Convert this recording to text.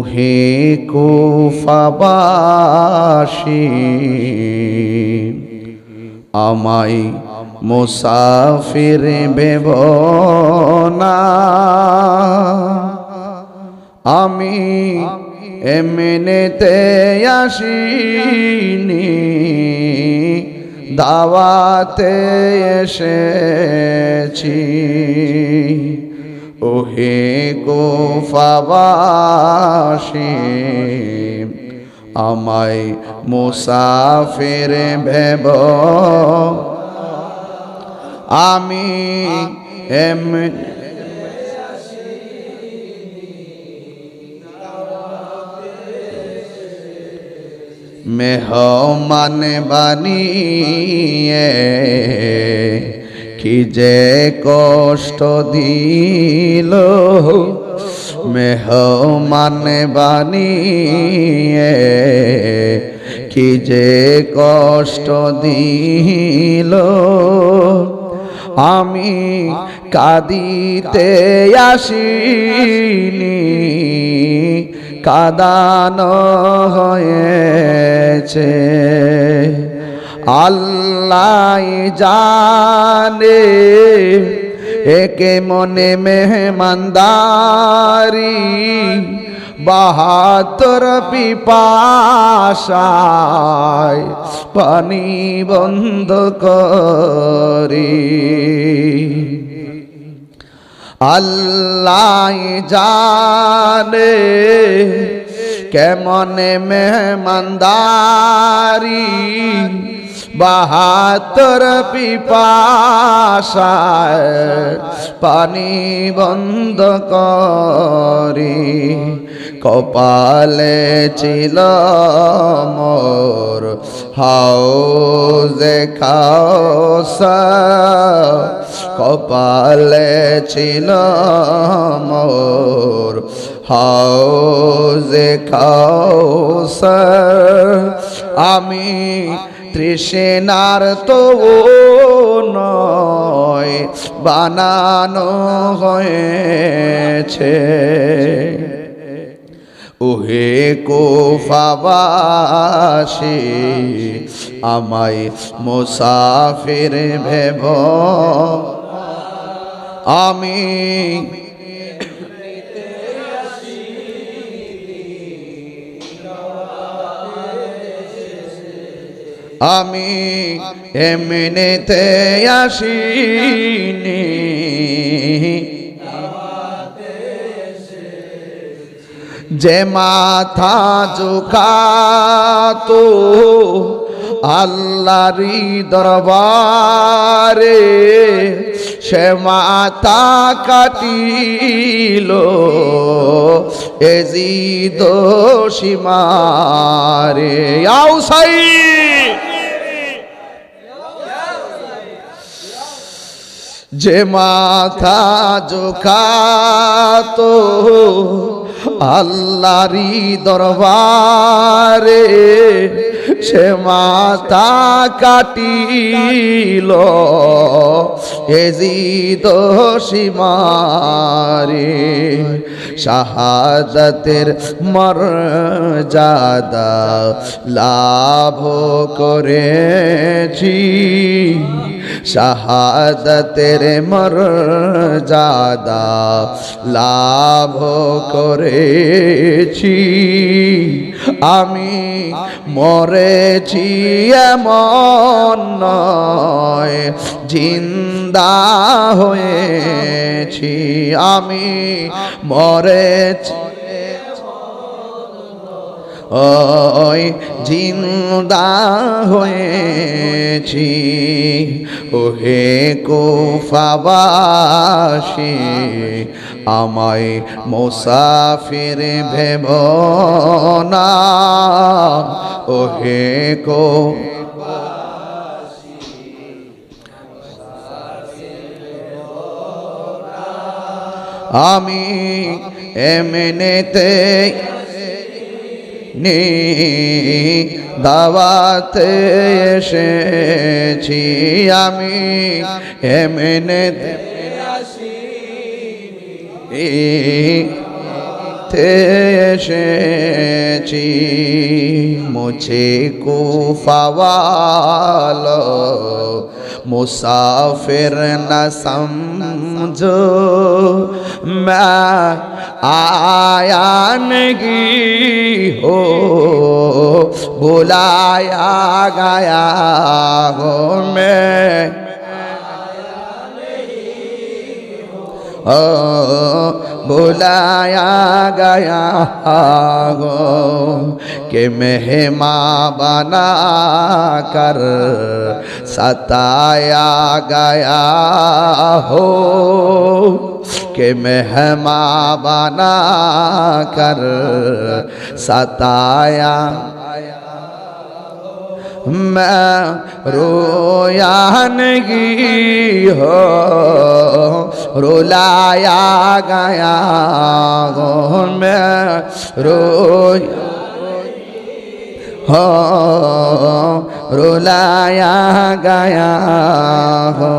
ওহে কুফাবাসী আমায় মুসাফির বেব না আমি এমনিতে আসিনি দাওয়াতে এসেছি। ওহে গোফাবাসী আমায় মুসাফির ভেব। আমি এম মেহমান বানিয়ে কি যে কষ্ট দিল মেহমান বানিয়ে, কি যে কষ্ট দিল আমি কাদিতে আসিনি, কাদানো হয়েছে। আল্লাহ জানে একে মনে মেহমানদারি বাহাত্তর পিপাসায় পানি বন্ধ করি। আল্লাহ জানে কেমনে মেহমানদারি বাহাত্তর পিপাসায় পানি বন্ধ করি। কপালে ছিল মোর হাও দেখাও কপালে ছিল মোর হাও দেখাও আমি তৃষ্ণার তো নয়, বানানো হয়েছে। ওহে কোফাবাসী আমায় মুসাফির ভেব। আমি আমি এমনিতে আসিনি। যে মাথা জুকাতো আল্লাহরি দরবারে, সে মাথা কাটিল এজিদ সীমারে। আও সাই যে মাথা জোখাতো আল্লাহরি দরবারে সে মাথা কাটিল। এজিদ সীমারে শাহাদতের মর্যাদা লাভ করেছি। শাহাদতের মর্যাদা লাভ করেছি। আমি মরেছি এমন নয় জিন্দা হয়েছি। আমি মরেছি ওই জিন্দা হয়েছি। ওহে কোফাবাসী আমায় মুসাফির ভেব না। ওহে কো আমি এমনিতে দাওয়াতে এসেছি আমি। এমনে এসেছি। মুছে কু ফাওয়াল মুসাফির না সমঝো মা আয়া नहीं हो। बुलाया गया हो मैं। ओ बुलाया गया हो कि मेहमा बना कर सताया गया हो, कि मेहमा बना कर सताया मैं रोया नहीं हो रुलाया गया हो मैं रोया हो रुलाया गया हो